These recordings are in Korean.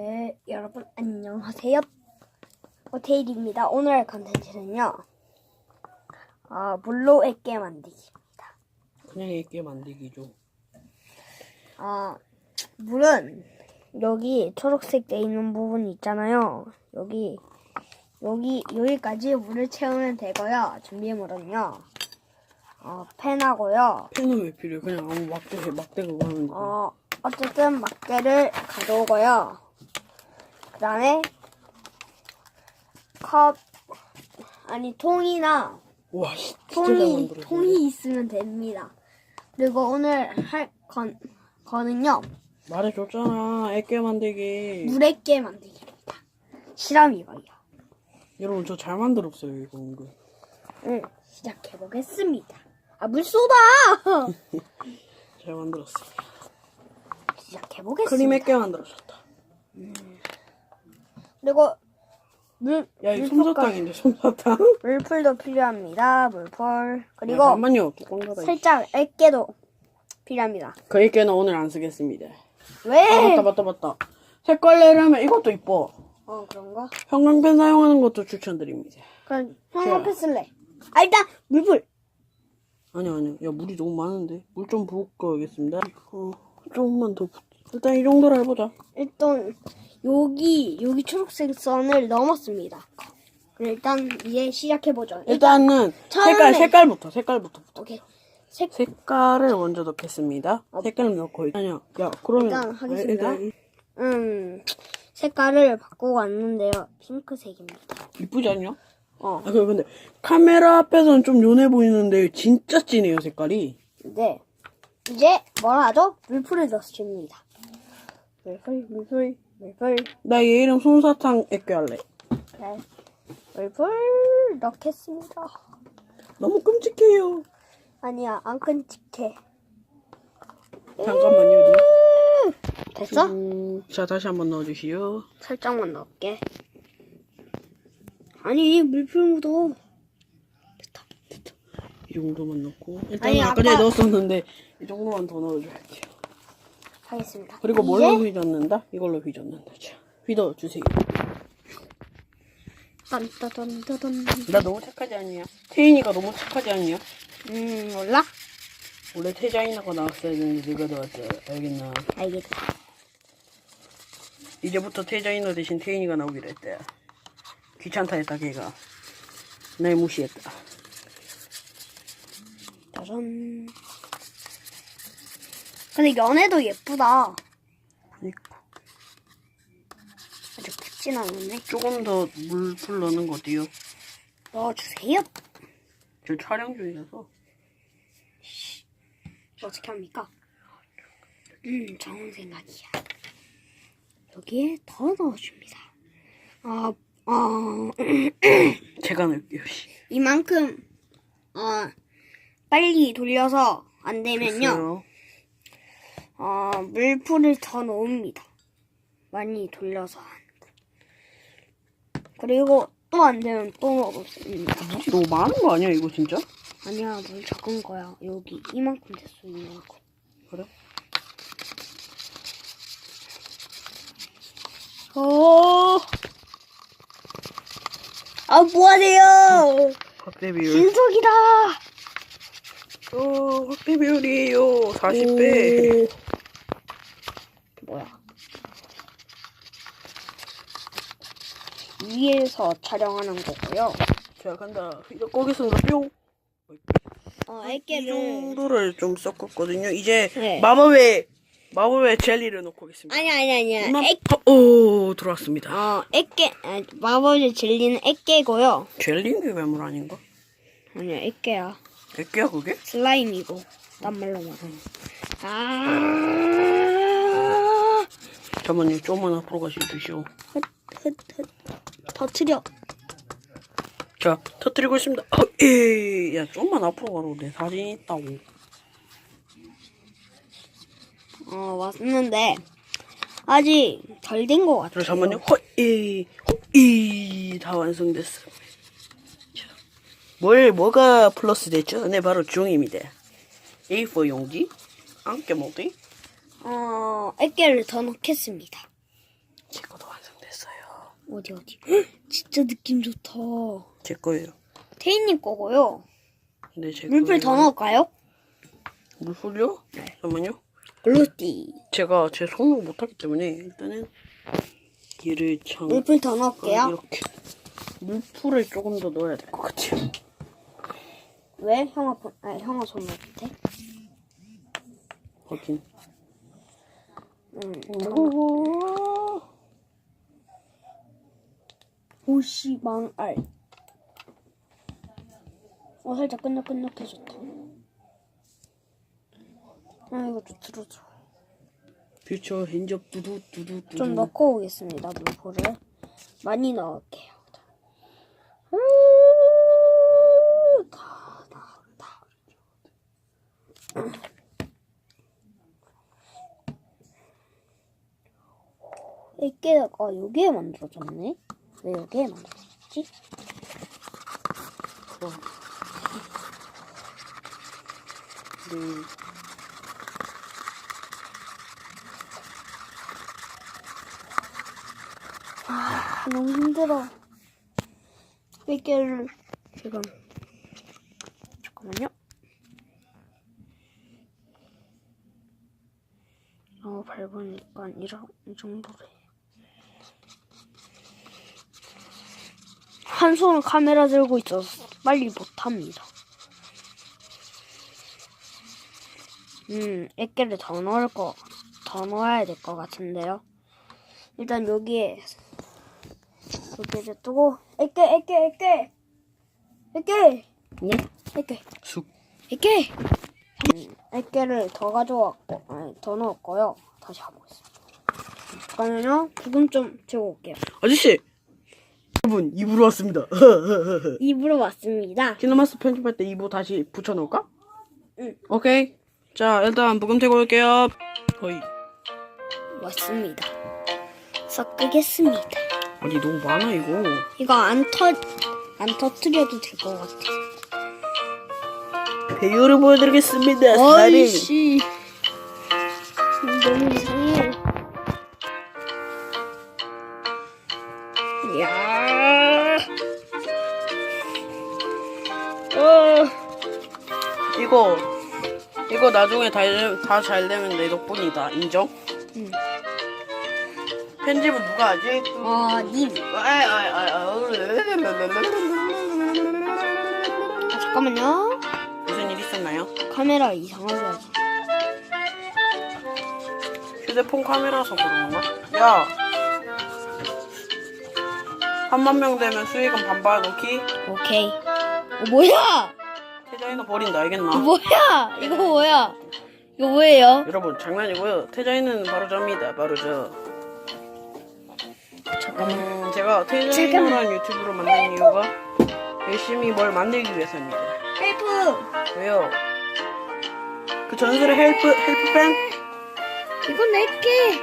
네, 여러분 안녕하세요. 오테일입니다. 오늘 할 컨텐츠는요. 어, 물로 액게 만들기입니다. 그냥 애게 만들기죠. 어, 물은 여기 초록색 돼 있는 부분 있잖아요. 여기 여기 여기까지 물을 채우면 되고요. 준비물은요. 어, 펜하고요. 펜은 왜 필요해? 그냥 아무 막대 막대 그거 하면 돼. 어, 어쨌든 막대를 가져오고요. 그 다음에 컵, 아니, 통이나, 와, 씨, 통이. 통이 있으면 됩니다. 그리고 오늘 할 건, 거는요, 말해줬잖아. 애게 만들기. 물에깨 만들기입니다. 실험이고요. 여러분 저 잘 만들었어요 이거 은근. 응, 시작해 보겠습니다. 아, 물 쏟아! 잘 만들었어. 시작해 보겠습니다. 크림 애게 만들어줬다. 그리고, 물, 야 이거 물풀까- 솜사탕인데 솜사탕. 물풀도 필요합니다. 물풀. 그리고, 잠깐만요. 뚜껑 닫아. 살짝 액게도 필요합니다. 그 애게는 오늘 안 쓰겠습니다. 왜? 아 맞다 맞다 맞다. 색깔 내려면 이것도 이뻐. 어 그런가? 형광펜 사용하는 것도 추천드립니다. 그럼 형광펜 쓸래. 아 일단 물풀. 아니 아니. 야 물이 너무 많은데. 물 좀 부을거겠습니다. 어, 조금만 더. 붓- 일단 이 정도로 해보자. 일단 여기 여기 초록색 선을 넘었습니다. 그럼 일단 이제 시작해 보죠. 일단은 처음에- 색깔 색깔부터 색깔부터. 오케이. 색 색깔을 먼저 넣겠습니다. 색깔을 넣고 아니야. 야 그러면 일단 하겠습니다. 일단 음 색깔을 바꾸고 왔는데요. 핑크색입니다. 이쁘지 않냐? 어. 아 그, 근데 카메라 앞에서는 좀 연해 보이는데 진짜 진해요 색깔이. 네. 이제 뭐라 하죠? 물풀을 넣습니다. 물풀 물풀 물풀. 나얘 이름 솜사탕 애껴 할래. 네. 물풀 넣겠습니다. 너무 끔찍해요. 아니야 안 끔찍해. 잠깐만요. 누나. 됐어? 음, 자 다시 한번 넣어주시오. 살짝만 넣을게. 아니 물풀 묻어. 이 정도만 넣고 일단 아니, 은 아까 전에 넣었었는데 이 정도만 더 넣어줄게요. 하겠습니다. 그리고 이제 뭘로 휘젓는다? 이걸로 휘젓는다. 자, 휘저어주세요. 딴따단따단. 나 너무 착하지 않냐? 태인이가 너무 착하지 않냐? 음 몰라? 원래 태자이나가 나왔어야 되는데 누가 나왔어? 알겠나? 알겠다. 이제부터 태자이너 대신 태인이가 나오기로 했대. 귀찮다 했다 걔가. 날 무시했다. 짜잔. 근데 연애도 예쁘다. 그러니까 아주 붙진 않았네. 조금 더 물풀 넣는 거 어때요? 넣어주세요. 저 촬영 중이라서. 어떻게 합니까? 음, 좋은 생각이야. 여기에 더 넣어줍니다. 아, 어, 제가 넣을게요. 씨. 이만큼, 어, 빨리 돌려서 안 되면요, 됐어요. 어, 물풀을 더 넣습니다. 많이 돌려서. 그리고 또 안 되면 또 넣습니다. 물이 너무 많은 거 아니야 이거 진짜? 아니야, 물 적은 거야. 여기 이만큼 됐어, 이만큼. 그래? 어. 아, 뭐하세요? 확대 비율. 진석이다. 어, 확대 비율이에요. 40배. 뭐야? 위에서 촬영하는 거고요. 자 간다. 거기서부터 뿅. 어, 이 애깨를 정도를 좀 섞었거든요. 이제 네. 마법의 마법의 젤리를 넣고 오겠습니다. 아니 아니 아니야. 애, 어, 오 들어왔습니다. 어, 애깨 아, 마법의 젤리는 애깨고요. 젤리는 괴물 아닌가? 아니야, 애깨야. 애끼야 그게? 슬라임이고 딴 말로 말하면. 아. 잠깐만요. 조금만 앞으로. 흩흩 터트려. 자 터뜨리고 있습니다. 어, 에이, 야 좀만 앞으로 가라고 내 사진 있다고. 어, 왔는데 아직 덜 된 것 같아요. 잠깐만요. 허이 허이 다 완성됐어. 자, 뭘 뭐가 플러스 됐죠? 네 바로 종입니다. A4 용지, 안개 모기, 어, 애깨를 더 넣겠습니다. 어디 어디? 헉, 진짜 느낌 좋다. 제 거예요. 태인님 거고요. 근데 제 물풀 더 넣을까요? 물풀요? 잠깐만요. 글루띠. 제가 제 손으로 못하기 때문에 일단은 얘를 참 물풀 더 넣을게요. 이렇게 물풀을 조금 더 넣어야 될 것 같아요. 왜? 형아 폰, 아 형아 손 밑에? 확인. 응. 오. 오씨 망알. 어 살짝 끈적끈적해졌다. 아 이거 좀 들어줘. 퓨처 핸접 두두 두두 두두. 좀 넣고 오겠습니다 물포를 많이 넣을게요. 음, 다, 다, 다. 이게 아 여기에 만들어졌네. 왜 여기에 만들어졌지? 그럼. 네. 아, 너무 힘들어. 이게를 지금 잠깐만요. 너무 밟으니까 이런 이 정도로 한 손은 카메라 들고 있어서 빨리 못합니다. 음, 액계를 더 넣을 거, 더 넣어야 될 것 같은데요. 일단 여기에 여기를 두고 액계, 액계, 액계, 액계, 네? 액계, 쑥. 액계. 음, 액계를 더 가져왔고, 아니, 더 넣었고요. 다시 가보겠습니다. 잠깐만요. 부금 좀 재워올게요. 아저씨. 여러분 입으로 왔습니다. 입으로 왔습니다. 키노마스 편집할 때 입으로 다시 붙여놓을까? 응. 오케이. 자 일단 부금 태고 올게요. 거의. 왔습니다. 섞겠습니다. 아니 너무 많아 이거. 이거 안 터, 안 터트려도 될 것 같아. 배우를 보여드리겠습니다. 어이씨. 너무 이상해. 야. 이거 이거 나중에 다잘 되면 내 덕분이다. 인정? 응. 편집은 누가 하지? 어, 님. 아, 잠깐만요. 무슨 일 있었나요? 카메라 이상하게 하지. 휴대폰 카메라서 그런 건가? 야. 한만 명 되면 수익은 반반 넣기? 오케이. 어, 뭐야? 태자이너 버린다, 알겠나? 뭐야? 이거 뭐야? 이거 뭐예요? 여러분, 장난이고요. 태자이는 바로 저입니다. 바로 저. 잠깐만. 음, 제가 태자이너란 유튜브를 만든 이유가 열심히 뭘 만들기 위해서입니다. 헬프! 왜요? 그 전설의 헬프, 헬프팬? 이건 액계.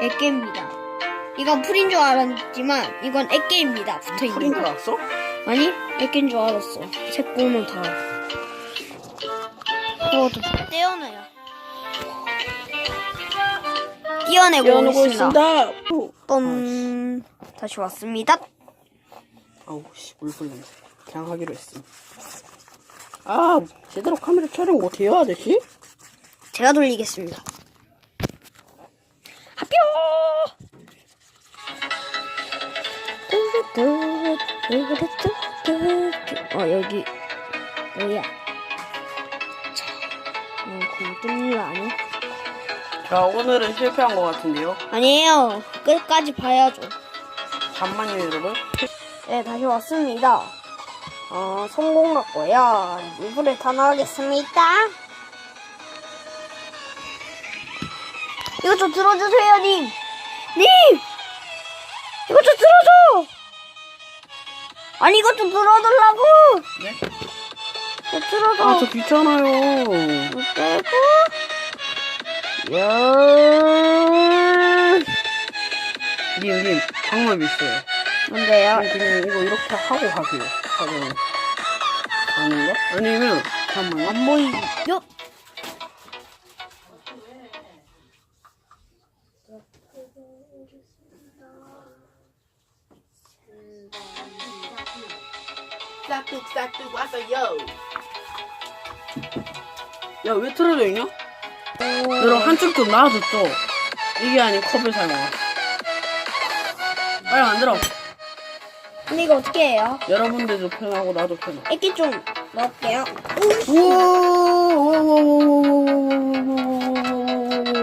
액계입니다. 이건 풀인 줄 알았지만 이건 액계입니다. 붙어 있는 풀인 줄 거. 알았어? 아니 액계인 줄 알았어. 색깔은 다. 이것도 떼어내요. 떼어내고 떼어놓고 있습니다. 있습니다. 오. 뻔. 다시 왔습니다. 아우 씨 물불 냄새 그냥 하기로 했음 아 제대로 카메라 촬영 못해요 아저씨? 제가 돌리겠습니다. 합표! 어, 여기, 뭐야. 뚫는 거 아니야? 자 오늘은 실패한 것 같은데요 아니에요. 끝까지 봐야죠. 잠만요 여러분 네, 다시 왔습니다. 어, 성공 같고요. 물불에 다 넣겠습니다. 이거 좀 들어주세요, 님! 님! 이거 좀 들어줘! 아니, 이거 좀 들어달라고! 네? 저 들어줘. 아저 귀찮아요 빼고. 야 님 님 방법이 있어요 뭔데요? 그냥 이거 이렇게 하고 가세요 하고 아닌가? 아니면 잠깐만요 안 보이죠? 야, 왜 틀어져 있냐? 여러분, 한쪽 좀 나와줬죠? 이게 아닌 컵을 사용하 빨리 만들어. 근데 이거 어떻게 해요? 여러분들도 편하고 나도 편하고. 애기 좀 넣을게요. 우와!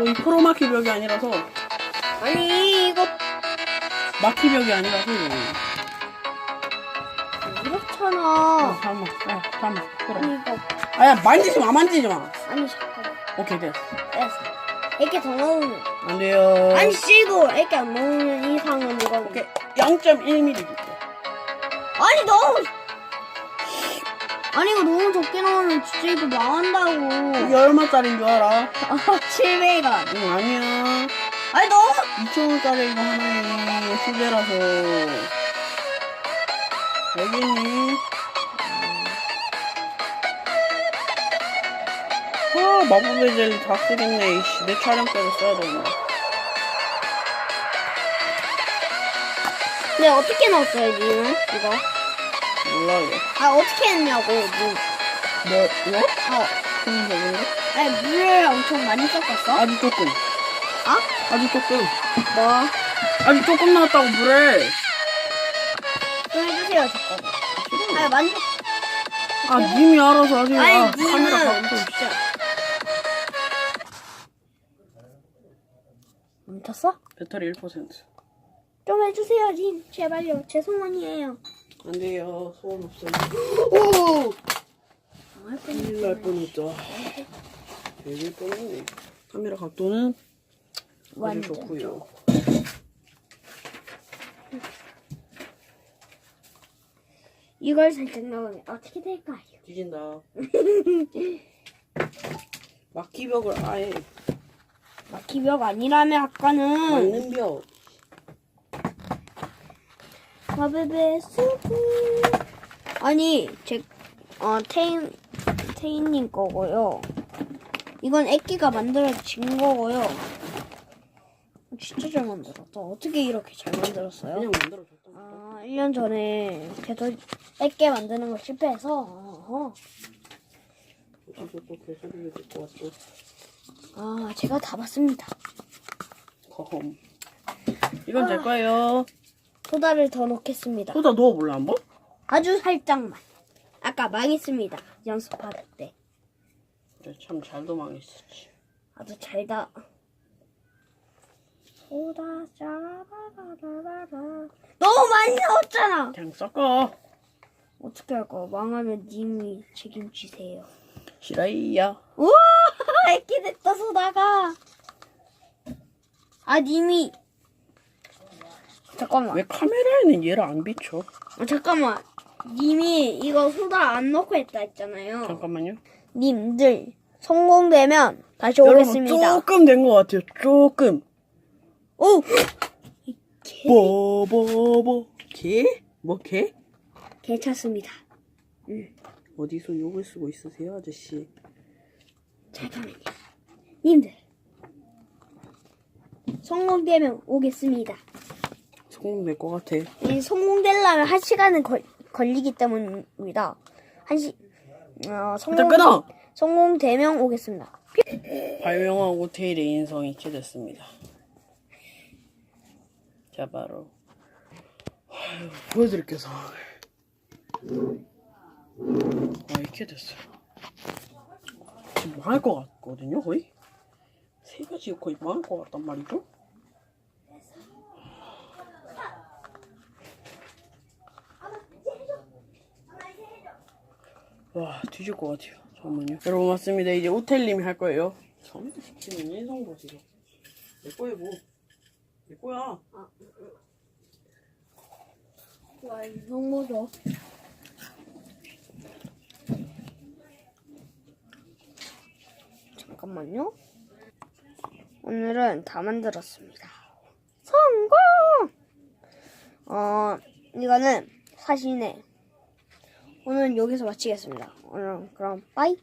이 프로마키 벽이 아니라서, 아니 이거 마키 벽이 아니라서, 이거. 이렇잖아. 아, 잠깐만, 아, 잠깐만. 풀어. 아니 이거 아, 야, 만지지 마, 만지지 마. 아니 잠깐. 오케이, 됐어. 됐어. 애기 더 넣으면 안 돼요. 아니 씨고 애기 안 넣으면 이상은 이거. 오케이. 0.1mm 줄게. 아니 너무 아니 이거 너무 적게 넣으면 진짜 이거 망한다고. 이게 얼마짜리인 줄 알아? 아 700원. 응, 아니야. 아니 너무 2,000원짜리 이거 하나에 수제라서. 알겠니? 아, 마법의 젤리 다 쓰겠네, 이씨. 내 촬영 때도 써야 되나. 근데 어떻게 넣었어요 님은 이거? 몰라요. 아 어떻게 했냐고 님. 뭐, 이거? 어. 거 뭔가? 아니 물을 엄청 많이 섞었어? 아주 조금. 어? 아주 조금. 뭐? 아주 조금 나왔다고, 물에. 좀 해주세요 잠깐. 아니 만족. 아, 님이 알아서 하세요. 아니 아, 카메라 님은 갖고. 진짜. 멈췄어? 배터리 1%. 좀 해주세요 님 제발요 죄송하니에요. 안 돼요. 소원 없어요. 오! 정말 큰일 날 뻔했죠. 되게 뻔했네. 카메라 각도는 아주 완전 좋고요. 이걸 살짝 넣으면 어떻게 될까요? 뒤진다. 막기벽을 아예 막히벽 아니라면 아까는 맞는 벽. 마베베 수프 아니 제 어, 테인 테인님 거고요. 이건 애기가 만들어진 거고요. 진짜 잘 만들었다. 어떻게 이렇게 잘 만들었어요? 그냥 만들어줬던 거. 아, 1년 전에 계속 애기 만드는 거 실패해서 어허. 어디서 또 개소리를 듣고 왔어. 아, 제가 다 봤습니다. 검. 이건 제 거예요. 소다를 더 넣겠습니다. 소다 넣어볼래 한번? 아주 살짝만. 아까 망했습니다. 연습할 때. 그래 참 잘 도 망했었지. 아주 잘다. 소다 짜라라라라. 너무 많이 넣었잖아. 그냥 섞어. 어떻게 할 거야? 망하면 님이 책임지세요. 시라이야. 우와, 애기 됐다 소다가. 아 님이. 잠깐만. 왜 카메라에는 얘를 안 비춰? 아, 잠깐만. 님이 이거 소다 안 넣고 했다 했잖아요. 잠깐만요. 님들 성공되면 다시 여러분 오겠습니다. 조금 된 것 같아요. 조금. 오! 뽀뽀뽀. 개? 뭐 개? 괜찮습니다. 어디서 욕을 쓰고 있으세요, 아저씨? 잠깐만요. 님들. 성공되면 오겠습니다. 성공될 것 같아. 이 성공되려면 한 시간은 걸, 걸리기 때문입니다. 한 시, 어, 일단 성공, 끊어! 성공되면 오겠습니다. 발명하고 테일의 인성이 취됐습니다. 자, 바로. 아유, 보여드릴게요, 상황을. 아, 이렇게. 지금 망할 것 같거든요, 거의? 세 가지 거의 망할 것 같단 말이죠? 와, 뒤질 것 같아요. 잠깐만요. 여러분, 맞습니다. 이제 오텔님이 할 거예요. 저한테 시키면 인성 보세요. 내 거에 뭐. 내 거야. 와, 이성 보죠. 잠깐만요. 오늘은 다 만들었습니다. 성공! 어, 이거는 사진에 오늘은 여기서 마치겠습니다. 오늘 그럼 빠이!